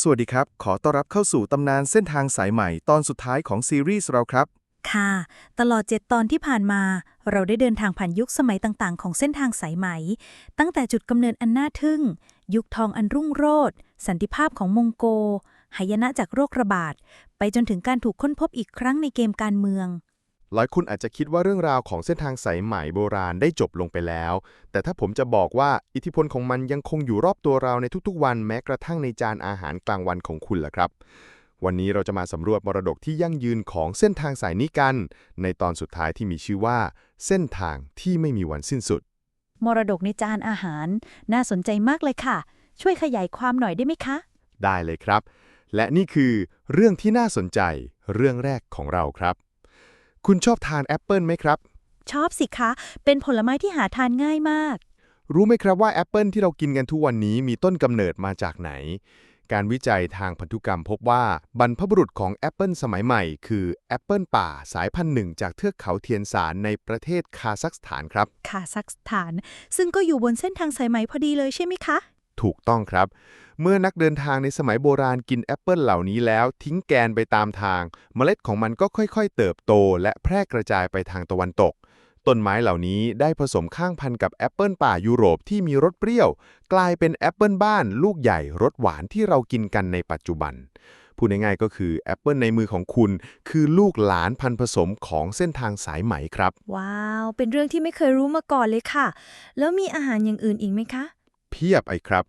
สวัสดีครับ ขอต้อนรับเข้าสู่ตำนานเส้นทางสายใหม่ตอนสุดท้ายของซีรีส์เราครับ ค่ะ ตลอด 7 ตอนที่ผ่านมา เราได้เดินทางผ่านยุคสมัยต่างๆ ของเส้นทางสายไหม ตั้งแต่จุดกำเนิดอันน่าทึ่ง ยุคทองอันรุ่งโรจน์สันติภาพของมองโกหายนะจากโรคระบาด ไปจนถึงการถูกค้นพบอีกครั้งในเกมการเมือง หลายคนอาจจะคิดว่าเรื่องราวของเส้นทางสายไหมโบราณได้จบลงไปแล้ว แต่ถ้าผมจะบอกว่าอิทธิพลของมันยังคงอยู่รอบตัวเราในทุกๆ วันแม้กระทั่งในจานอาหารกลางวันของคุณล่ะครับ วันนี้เราจะมาสำรวจมรดกที่ยั่งยืนของเส้นทางสายนี้กัน ในตอนสุดท้ายที่มีชื่อว่า เส้นทางที่ไม่มีวันสิ้นสุด มรดกในจานอาหาร น่าสนใจมากเลยค่ะ ช่วยขยายความหน่อยได้ไหมคะ ได้เลยครับ และนี่คือเรื่องที่น่าสนใจเรื่องแรกของเราครับ คุณชอบทานแอปเปิลไหมครับ ชอบสิคะ เป็นผลไม้ที่หาทานง่ายมาก รู้ไหมครับว่าแอปเปิลที่เรากินกันทุกวันนี้มีต้นกำเนิดมาจากไหน การวิจัยทางพันธุกรรมพบว่าบรรพบุรุษของแอปเปิลสมัยใหม่คือแอปเปิลป่าสายพันธุ์หนึ่งจากเทือกเขาเทียนสารในประเทศคาซัคสถานครับ คาซัคสถาน ซึ่งก็อยู่บนเส้นทางสายไหมพอดีเลยใช่ไหมคะ ถูกต้องครับ เมื่อนักเดินทางในสมัยโบราณกินแอปเปิลเหล่านี้แล้วทิ้งแกนไปตามทาง เมล็ดของมันก็ค่อยๆ เติบโต และแพร่กระจายไปทางตะวันตก ต้นไม้เหล่านี้ได้ผสมข้างพันกับแอปเปิลป่ายุโรปที่มีรสเปรี้ยว กลายเป็นแอปเปิลบ้านลูกใหญ่รสหวานที่เรากินกันในปัจจุบันพูดง่ายๆก็คือแอปเปิลในมือของคุณ คือลูกหลานพันผสมของเส้นทางสายไหมครับ ว้าว เป็นเรื่องที่ไม่เคยรู้มาก่อนเลยค่ะ แล้วมีอาหารอย่างอื่นอีกไหมคะ พียบไอ้ครับ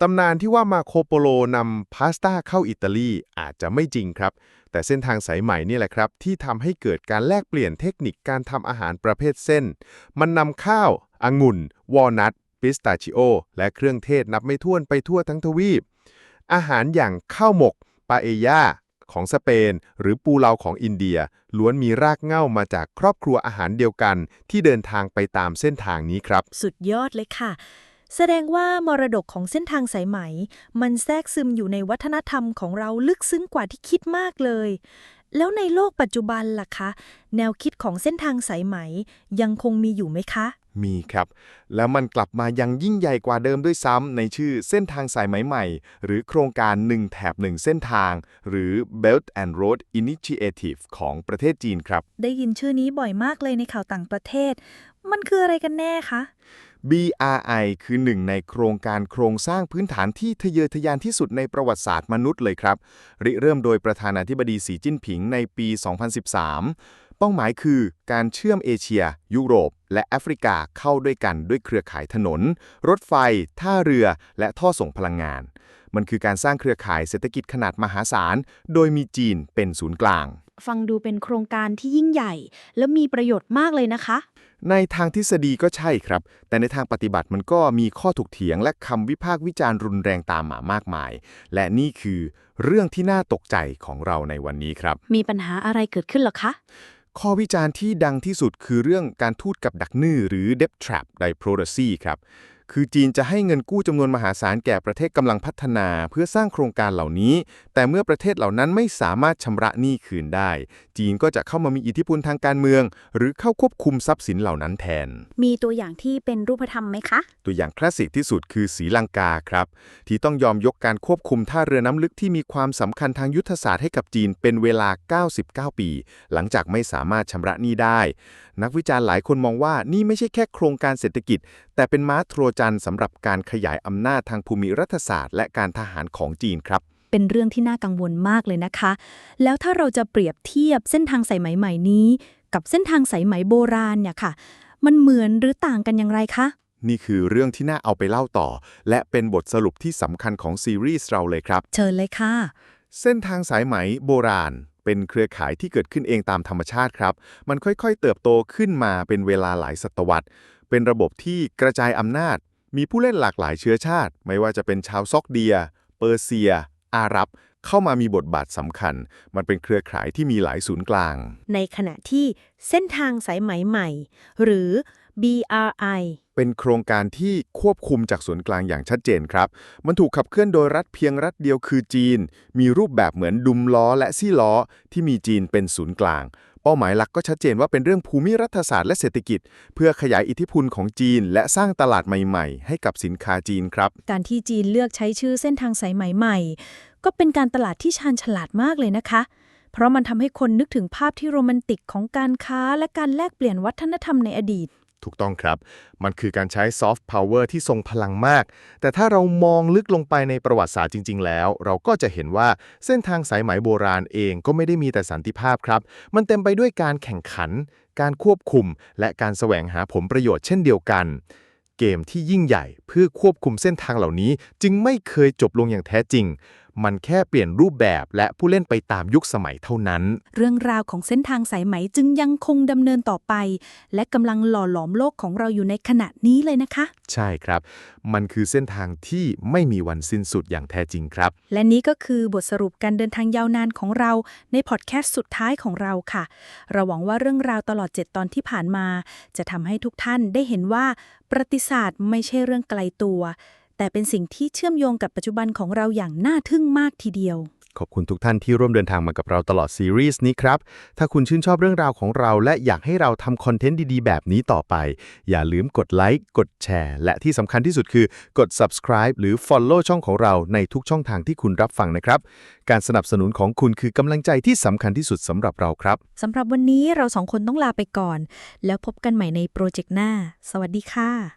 ตำนานที่ว่ามาโคโปโลนำพาสต้าเข้าอิตาลีอาจจะไม่จริงครับ แต่เส้นทางสายใหม่นี่แหละครับ ที่ทำให้เกิดการแลกเปลี่ยนเทคนิคการทำอาหารประเภทเส้น มันนำข้าวองุ่น วอลนัทปิสตาชิโอ และเครื่องเทศนับไม่ถ้วนไปทั่วทั้งทวีป อาหารอย่างข้าวหมก ปาเอยาของสเปน หรือปูเลาของอินเดีย ล้วนมีรากเหง้ามาจากครอบครัวอาหารเดียวกัน ที่เดินทางไปตามเส้นทางนี้ครับ สุดยอดเลยค่ะ แสดงว่ามรดกของเส้นทางสายไหม มันแทรกซึมอยู่ในวัฒนธรรมของเราลึกซึ้งกว่าที่คิดมากเลย แล้วในโลกปัจจุบันล่ะคะ แนวคิดของเส้นทางสายไหม ยังคงมีอยู่ไหมคะ มีครับ แล้วมันกลับมายังยิ่งใหญ่กว่าเดิมด้วยซ้ำในชื่อเส้นทางสายไหมใหม่ หรือโครงการหนึ่งแถบหนึ่งเส้นทาง หรือ Belt and Road Initiative ของประเทศจีนครับ ได้ยินชื่อนี้บ่อยมากเลยในข่าวต่างประเทศ มันคืออะไรกันแน่คะ BRI คือหนึ่งในโครงการโครงสร้างพื้นฐานที่ทะเยอทะยานที่สุดในประวัติศาสตร์มนุษย์เลยครับ ริเริ่มโดยประธานาธิบดีสีจิ้นผิงในปี 2013 เป้าหมายคือการเชื่อมเอเชีย ยุโรป และแอฟริกาเข้าด้วยกันด้วยเครือข่ายถนน รถไฟ ท่าเรือ และท่อส่งพลังงาน มันคือการสร้างเครือข่ายเศรษฐกิจขนาดมหาศาล โดยมีจีนเป็นศูนย์กลาง ฟังดูเป็นโครงการที่ยิ่งใหญ่ และมีประโยชน์มากเลยนะคะ ในทางทฤษฎีก็ใช่ครับ แต่ในทางปฏิบัติมันก็มีข้อถกเถียงและคำวิพากษ์วิจารณ์รุนแรงตามมามากมาย และนี่คือเรื่องที่น่าตกใจของเราในวันนี้ครับ มีปัญหาอะไรเกิดขึ้นเหรอคะ ข้อวิจารณ์ที่ดังที่สุดคือเรื่องการทูตกับดักนื่อหรือ debt trap diplomacy ครับ คือจีนจะให้เงินกู้จำนวนมหาศาลแก่ประเทศกำลังพัฒนาเพื่อสร้างโครงการเหล่านี้ แต่เมื่อประเทศเหล่านั้นไม่สามารถชำระหนี้คืนได้ จีนก็จะเข้ามามีอิทธิพลทางการเมือง หรือเข้าควบคุมทรัพย์สินเหล่านั้นแทน มีตัวอย่างที่เป็นรูปธรรมไหมคะ ตัวอย่างคลาสสิกที่สุดคือศรีลังกาครับ ที่ต้องยอมยกการควบคุมท่าเรือน้ำลึกที่มีความสำคัญทางยุทธศาสตร์ให้กับจีนเป็นเวลา 99 ปี หลังจากไม่สามารถชำระหนี้ได้ นักวิจารณ์หลายคนมองว่านี่ไม่ใช่แค่โครงการเศรษฐกิจ แต่เป็นม้าโทรจันทร์สำหรับการขยายอำนาจทางภูมิรัฐศาสตร์ และการทหารของจีนครับ เป็นเรื่องที่น่ากังวลมากเลยนะคะ แล้วถ้าเราจะเปรียบเทียบเส้นทางสายไหมใหม่นี้ กับเส้นทางสายไหมโบราณเนี่ยค่ะ มันเหมือนหรือต่างกันอย่างไรคะนี่คือเรื่องที่น่าเอาไปเล่าต่อ และเป็นบทสรุปที่สำคัญของซีรีส์เราเลยครับ เชิญเลยค่ะ เส้นทางสายไหมโบราณ เป็นเครือข่ายที่เกิดขึ้นเองตามธรรมชาติครับ มันค่อยๆ เติบโตขึ้นมาเป็นเวลาหลายศตวรรษ เป็นระบบที่กระจายอำนาจ มีผู้เล่นหลากหลายเชื้อชาติ ไม่ว่าจะเป็นชาวซอกเดีย เปอร์เซีย อาหรับ เข้ามามีบทบาทสำคัญ มันเป็นเครือข่ายที่มีหลายศูนย์กลาง ในขณะที่เส้นทางสายไหมใหม่ หรือ BRI เป็นโครงการที่ควบคุมจากศูนย์กลางอย่างชัดเจนครับ มันถูกขับเคลื่อนโดยรัฐเพียงรัฐเดียวคือจีน มีรูปแบบเหมือนดุมล้อและซี่ล้อ ที่มีจีนเป็นศูนย์กลาง เป้าหมายหลักก็ชัดเจนว่าเป็นเรื่องภูมิรัฐศาสตร์และเศรษฐกิจ เพื่อขยายอิทธิพลของจีน และสร้างตลาดใหม่ ๆ ให้กับสินค้าจีนครับ การที่จีนเลือกใช้ชื่อเส้นทางสายไหมใหม่ ก็เป็นการตลาดที่ชาญฉลาดมากเลยนะคะเพราะมันทำให้คนนึกถึงภาพที่โรแมนติกของการค้าและการแลกเปลี่ยนวัฒนธรรมในอดีต ถูกต้องครับ มันคือการใช้ซอฟต์พาวเวอร์ที่ทรงพลังมาก แต่ถ้าเรามองลึกลงไปในประวัติศาสตร์จริง ๆ แล้ว เราก็จะเห็นว่าเส้นทางสายไหมโบราณเองก็ไม่ได้มีแต่สันติภาพครับ มันเต็มไปด้วยการแข่งขัน การควบคุม และการแสวงหาผลประโยชน์เช่นเดียวกัน เกมที่ยิ่งใหญ่เพื่อควบคุมเส้นทางเหล่านี้ จึงไม่เคยจบลงอย่างแท้จริง มันแค่เปลี่ยนรูปแบบและผู้เล่นไปตามยุคสมัยเท่านั้น เรื่องราวของเส้นทางสายไหมจึงยังคงดำเนินต่อไป และกำลังหล่อหลอมโลกของเราอยู่ในขณะนี้เลยนะคะ ใช่ครับ มันคือเส้นทางที่ไม่มีวันสิ้นสุดอย่างแท้จริงครับ และนี้ก็คือบทสรุปการเดินทางยาวนานของเราในพอดแคสต์สุดท้ายของเราค่ะ เราหวังว่าเรื่องราวตลอด 7 ตอนที่ผ่านมา จะทำให้ทุกท่านได้เห็นว่าประวัติศาสตร์ไม่ใช่เรื่องไกลตัว แต่เป็นสิ่งที่เชื่อมโยงกับปัจจุบันของเราอย่างน่าทึ่งมากทีเดียว ขอบคุณทุกท่านที่ร่วมเดินทางมากับเราตลอดซีรีส์นี้ครับ ถ้าคุณชื่นชอบเรื่องราวของเราและอยากให้เราทำคอนเทนต์ดีๆ แบบนี้ต่อไป อย่าลืมกดไลค์ กดแชร์ และที่สำคัญที่สุดคือกด subscribe หรือ follow ช่องของเราในทุกช่องทางที่คุณรับฟังนะครับ การสนับสนุนของคุณคือกำลังใจที่สำคัญที่สุดสำหรับเราครับ สำหรับวันนี้เราสองคนต้องลาไปก่อน แล้วพบกันใหม่ในโปรเจกต์หน้า สวัสดีค่ะ